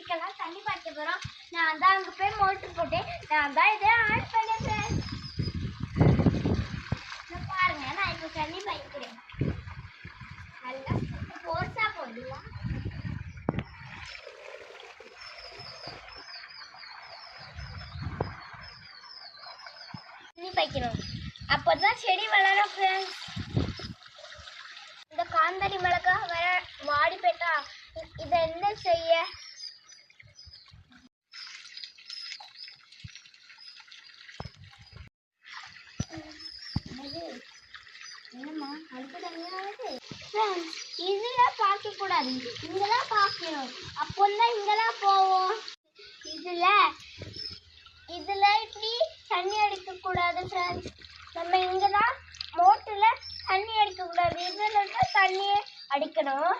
இதுக்கெல்லாம் தண்ணி பாய்க்க போறோம். நான் தான் அங்கே போய் மோட்டர் போட்டேன். நான் தான் இதை ஆன் பண்ணேன் பாருங்க நான் இப்போ தண்ணி பாய்க்கிறேன். நல்லா ஃபோர்ஸா போடலாம் தண்ணி பாய்க்கணும் அப்போதான் செடி வளரும் ஃப்ரெண்ட்ஸ் இந்த காந்தாரி மிளகா வர வாடி போயிட்டா இ- இதை என்ன செய்ய என்னம்மா அடுப்பு தனியாவது இதில் பார்க்கக்கூடாது. இங்கெல்லாம் பார்க்கணும். அப்போதான் இங்கெல்லாம் போவோம். இதில் இதில் இப்படி தண்ணி அடிக்கக்கூடாது ஃப்ரெண்ட்ஸ் நம்ம இங்கே தான் மோட்டரில் தண்ணி அடிக்கக்கூடாது. இதில் தான் தண்ணி அடிக்கணும்.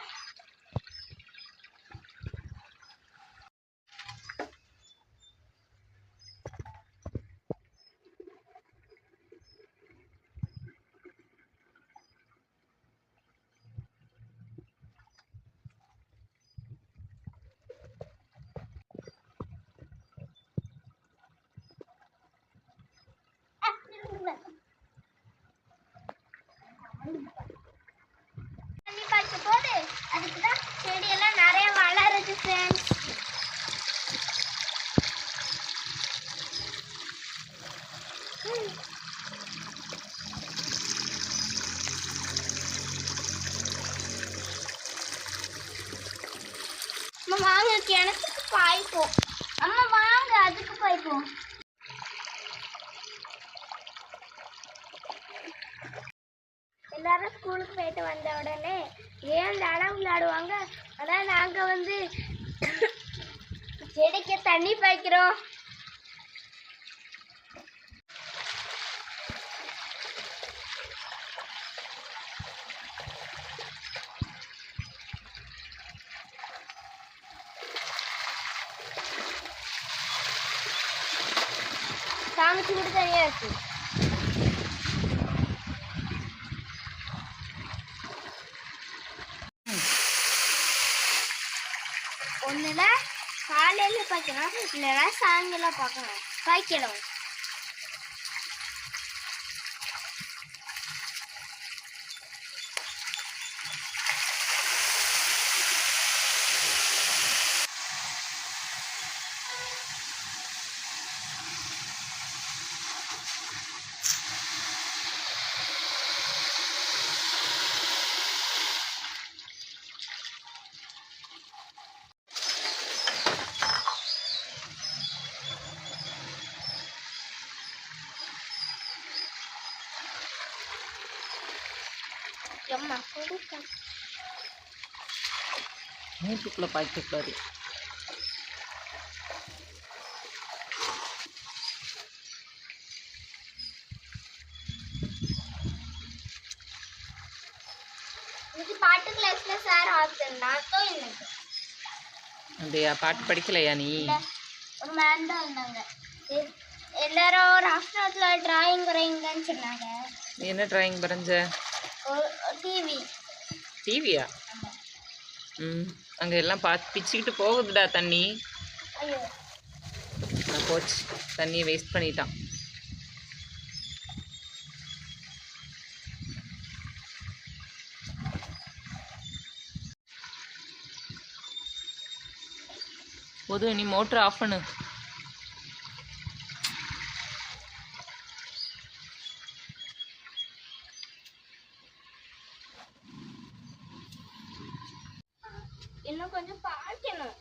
தண்ணி பாய்ச்ச போது அதுக்கு தான் செடியெல்லாம் நிறைய வளருது ஃப்ரெண்ட்ஸ் அம்மா வாங்க கிணத்துக்கு பாய்ப்போம். அம்மா வாங்க அதுக்கு பாய்ப்போம். எல்லாரும் ஸ்கூலுக்கு போயிட்டு வந்த உடனே ஏன் தடம் விளையாடுவாங்க? ஆனால் நாங்கள் வந்து செடிக்கு தண்ணி பாய்க்கிறோம். சாமிச்சு கூட தனியாக இருக்கு ஒன்றுல காலையில் பார்க்கணும் இல்லைன்னா சாயங்காலம் பார்க்கணும் பாய்க்கணும் எம்மா கொடுக்க மூட்டுக்குள்ளே பாய்க்கக்கூடாது பாட்டு கிளாஸ்ல சார் எனக்கு அப்படியா பாட்டு படிக்கலையா நீ? ஒரு மேம் தான் இருந்தாங்க. எ- எல்லாரும் ராஷ்டிரத்தில் டிராயிங் வரைங்கன்னு சொன்னாங்க. என்ன டிராயிங் வரைஞ்ச? டிவி. டிவியா? ம் அங்கே எல்லாம் பார்த்து பிச்சுக்கிட்டு போகுதுடா தண்ணி. போச்சு. தண்ணியை வேஸ்ட் பண்ணிட்டான். போதும் நீ மோட்டர் ஆஃப் பண்ணு. ఎన్నో కొంచెం పాడుతున్నాను